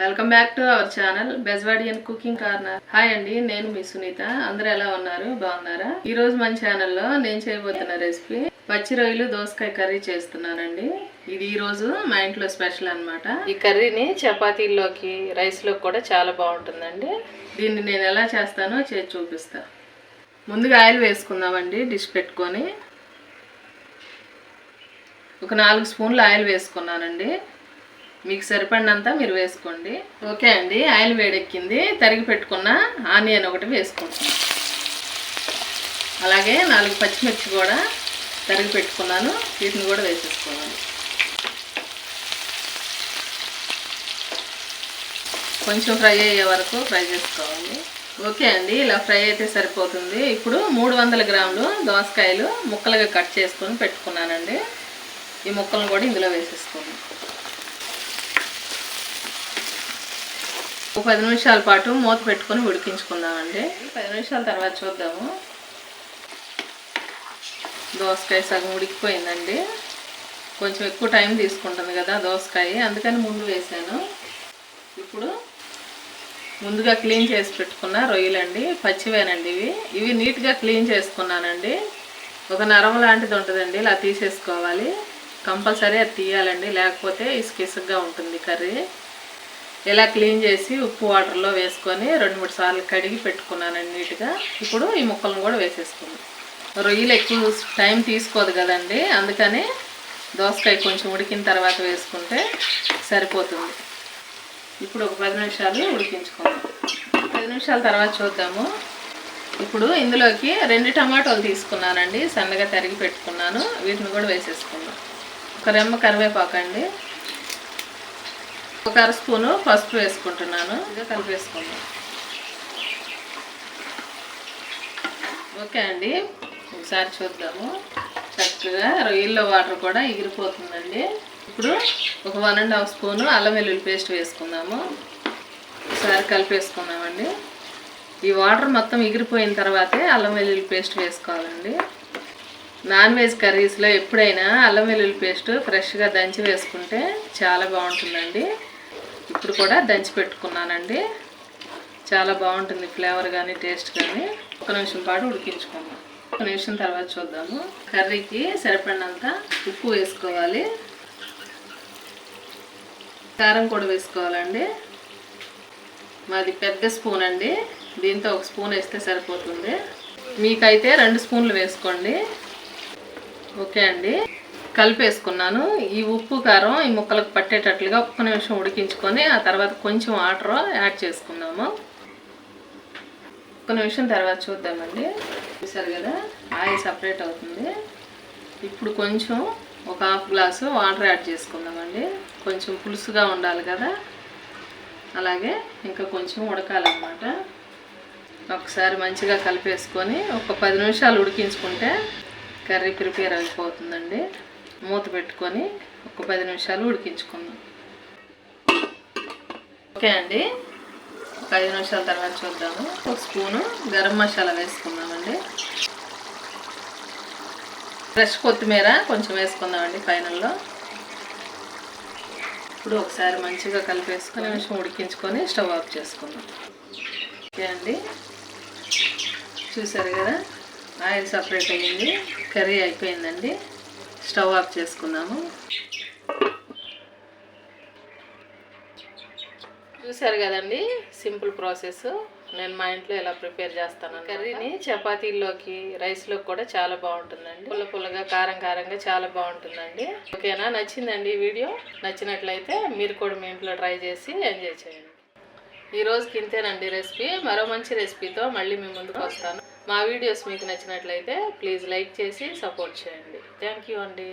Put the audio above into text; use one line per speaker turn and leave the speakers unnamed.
Welcome back to our channel Bezwadian cooking corner. Hi అండి నేను మీ సునీత. అందరూ ఎలా ఉన్నారు? బాగున్నారా? ఈ రోజు మన ఛానల్లో నేను చేయబోతున్న రెసిపీ పచ్చి రొయ్యలు దోసకాయ కర్రీ చేస్తున్నానండి. ఇది ఈ రోజు మా ఇంట్లో స్పెషల్ అన్నమాట. ఈ కర్రీని చపాతీల్లోకి రైస్లోకి కూడా చాలా బాగుంటుందండి. దీన్ని నేను ఎలా చేస్తానో చేసి చూపిస్తా. ముందుగా ఆయిల్ వేసుకుందామండి డిష్ పెట్టుకొని. ఒక నాలుగు స్పూన్లు ఆయిల్ వేసుకున్నానండి. మీకు సరిపడినంత మీరు వేసుకోండి. ఓకే అండి ఆయిల్ వేడెక్కింది. తరిగి పెట్టుకున్న ఆనియన్ ఒకటి వేసుకుంటాను అలాగే నాలుగు పచ్చిమిర్చి కూడా తరిగి పెట్టుకున్నాను. వీటిని కూడా వేసేసుకోవాలి. కొంచెం ఫ్రై అయ్యే వరకు ఫ్రై చేసుకోవాలి. ఓకే అండి ఇలా ఫ్రై అయితే సరిపోతుంది. ఇప్పుడు మూడు వందల గ్రాములు దోసకాయలు ముక్కలుగా కట్ చేసుకొని పెట్టుకున్నానండి. ఈ ముక్కలను కూడా ఇందులో వేసేసుకోండి. ఒక పది నిమిషాల పాటు మూత పెట్టుకొని ఉడికించుకుందామండి. పది నిమిషాల తర్వాత చూద్దాము. దోసకాయ సగం ఉడికిపోయిందండి. కొంచెం ఎక్కువ టైం తీసుకుంటుంది కదా దోసకాయ. అందుకని ముందు వేసాను. ఇప్పుడు ముందుగా క్లీన్ చేసి పెట్టుకున్న రొయ్యలండి. పచ్చివేనండి ఇవి. ఇవి నీట్గా క్లీన్ చేసుకున్నానండి. ఒక నరం లాంటిది ఉంటుందండి. ఇలా తీసేసుకోవాలి. కంపల్సరీ అది తీయాలండి. లేకపోతే ఇసుక ఉంటుంది కర్రీ. ఇలా క్లీన్ చేసి ఉప్పు వాటర్లో వేసుకొని రెండు మూడు సార్లు కడిగి పెట్టుకున్నానండి నీట్గా. ఇప్పుడు ఈ ముక్కలను కూడా వేసేసుకున్నాం రొయ్యలు ఎక్కువ టైం తీసుకోదు కదండి. అందుకని దోసకాయ కొంచెం ఉడికిన తర్వాత వేసుకుంటే సరిపోతుంది. ఇప్పుడు ఒక పది నిమిషాలు ఉడికించుకుందాం. పది నిమిషాల తర్వాత చూద్దాము. ఇప్పుడు ఇందులోకి రెండు టమాటోలు తీసుకున్నానండి. సన్నగా తరిగి పెట్టుకున్నాను. వీటిని కూడా వేసేసుకున్నాం ఒక రెమ్మ కరివేపాకండి. ఒక అర స్పూను పసుపు వేసుకుంటున్నాను. ఇంకా కలిపేసుకుందాం ఓకే అండి. ఒకసారి చూద్దాము. చక్కగా రొయ్యల్లో వాటర్ కూడా ఎగిరిపోతుందండి. ఇప్పుడు ఒక వన్ అండ్ హాఫ్ స్పూను అల్లం వెల్లుల్లి పేస్ట్ వేసుకుందాము. ఒకసారి కలిపేసుకుందామండి ఈ వాటర్ మొత్తం ఎగిరిపోయిన తర్వాతే అల్లం వెల్లుల్లి పేస్ట్ వేసుకోవాలండి. నాన్ వెజ్ కర్రీస్లో ఎప్పుడైనా అల్లం వెల్లుల్లి పేస్ట్ ఫ్రెష్గా దంచి వేసుకుంటే చాలా బాగుంటుందండి. కూడా దంచి పెట్టుకున్నానండి. చాలా బాగుంటుంది ఫ్లేవర్ కానీ టేస్ట్ కానీ ఒక నిమిషం పాటు ఉడికించుకుందాం. ఒక నిమిషం తర్వాత చూద్దాము. కర్రీకి సరిపడినంత ఉప్పు వేసుకోవాలి. కారం కూడా వేసుకోవాలండి. మాది పెద్ద స్పూన్ అండి. దీంతో ఒక స్పూన్ వేస్తే సరిపోతుంది. మీకైతే రెండు స్పూన్లు వేసుకోండి. ఓకే అండి. కలిపేసుకున్నాను. ఈ ఉప్పు కారం ఈ ముక్కలకు పట్టేటట్లుగా ఒక్క నిమిషం ఉడికించుకొని ఆ తర్వాత కొంచెం వాటర్ యాడ్ చేసుకుందాము. ఒక్క నిమిషం తర్వాత చూద్దామండి. చూసారు కదా ఆయిల్ సపరేట్ అవుతుంది. ఇప్పుడు కొంచెం ఒక హాఫ్ గ్లాసు వాటర్ యాడ్ చేసుకుందామండి. కొంచెం పులుసుగా ఉండాలి కదా. అలాగే ఇంకా కొంచెం ఉడకాలన్నమాట. ఒకసారి మంచిగా కలిపేసుకొని ఒక పది నిమిషాలు ఉడికించుకుంటే కర్రీ ప్రిపేర్ అయిపోతుందండి. మూత పెట్టుకొని ఒక పది నిమిషాలు ఉడికించుకుందాం. ఓకే అండి. ఒక ఐదు నిమిషాల తర్వాత చూద్దాము. ఒక స్పూను గరం మసాలా వేసుకుందామండి. ఫ్రెష్ కొత్తిమీర కొంచెం వేసుకుందామండి ఫైనల్లో. ఇప్పుడు ఒకసారి మంచిగా కలిపేసుకొని నిమిషం ఉడికించుకొని స్టవ్ ఆఫ్ చేసుకుందాం. ఓకే అండి. చూసారు కదా? ఆయిల్ సపరేట్ అయ్యింది. కర్రీ అయిపోయిందండి. స్టవ్ ఆఫ్ చేసుకున్నాము. చూసారు కదండి సింపుల్ ప్రాసెస్. నేను మా ఇంట్లో ఎలా ప్రిపేర్ చేస్తాను కర్రీని చపాతీల్లోకి రైస్లోకి కూడా చాలా బాగుంటుందండి. పుల్ల పుల్లగా కారం కారంగా చాలా బాగుంటుందండి. ఓకేనా? నచ్చిందండి ఈ వీడియో? నచ్చినట్లయితే మీరు కూడా మీ ఇంట్లో ట్రై చేసి ఎంజాయ్ చేయండి. ఈరోజుకి ఇంతేనండి రెసిపీ. మరో మంచి రెసిపీతో మళ్ళీ మీ ముందుకు వస్తాను. మా వీడియోస్ మీకు నచ్చినట్లయితే ప్లీజ్ లైక్ చేసి సపోర్ట్ చేయండి. థ్యాంక్ యూ అండి.